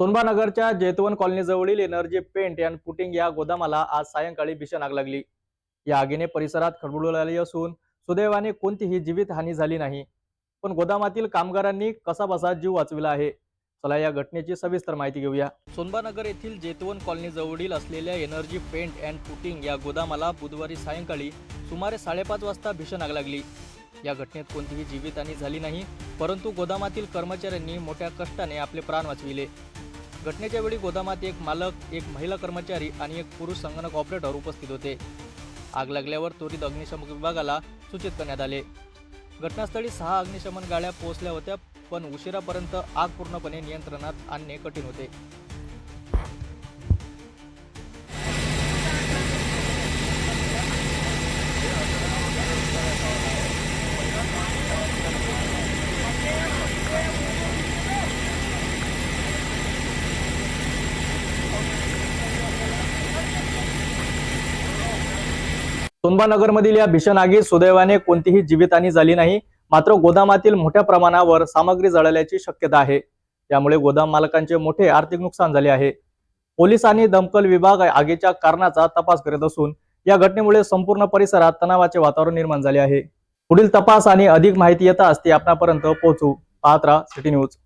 सोनबानगरच्या जैतवन कॉलनीजवळील energy paint and putting या गोदामाला आज सायंकाळी भीषण आग लागली. या आगीने परिसरात खळबळ उडाली असून सुदैवाने कोणतीही जीवितहानी झाली नाही. पण गोदामातील कामगारांनी कसाबसा जीव वाचविला आहे? चला या घटनेची सविस्तर माहिती घेऊया. सोनबानगर येथील जेतवन कॉलनी जवळील असलेल्या एनर्जी पेंट अँड पुटिंग या गोदामाला बुधवारी सायंकाळी सुमारे साडेपाच वाजता भीषण आग लागली. या घटनेत कोणतीही जीवितहानी झाली नाही परंतु गोदामातील कर्मचाऱ्यांनी मोठ्या कष्टाने आपले प्राण वाचविले. घटनेच्या वेळी गोदामात एक मालक एक महिला कर्मचारी आणि एक पुरुष संगणक ऑपरेटर उपस्थित होते. आग लागल्यावर त्वरित अग्निशमन विभागाला सूचित करण्यात आले. घटनास्थळी सहा अग्निशमन गाड्या पोहोचल्या होत्या पण उशिरापर्यंत आग पूर्णपणे नियंत्रणात आणणे कठीण होते. सोनबानगरमधील या भीषण आगीत सुदैवाने कोणतीही जीवितहानी झाली नाही मात्र गोदामातील मोठ्या प्रमाणावर सामग्री जळाल्याची शक्यता आहे. त्यामुळे गोदाम मालकांचे मोठे आर्थिक नुकसान झाले आहे. पोलीस आणि दमकल विभाग आगीच्या कारणाचा तपास करत असून या घटनेमुळे संपूर्ण परिसरात तणावाचे वातावरण निर्माण झाले आहे. पुढील तपास आणि अधिक माहिती येताच ती आपणापर्यंत पोहोचू. पाहत राहा सिटी न्यूज.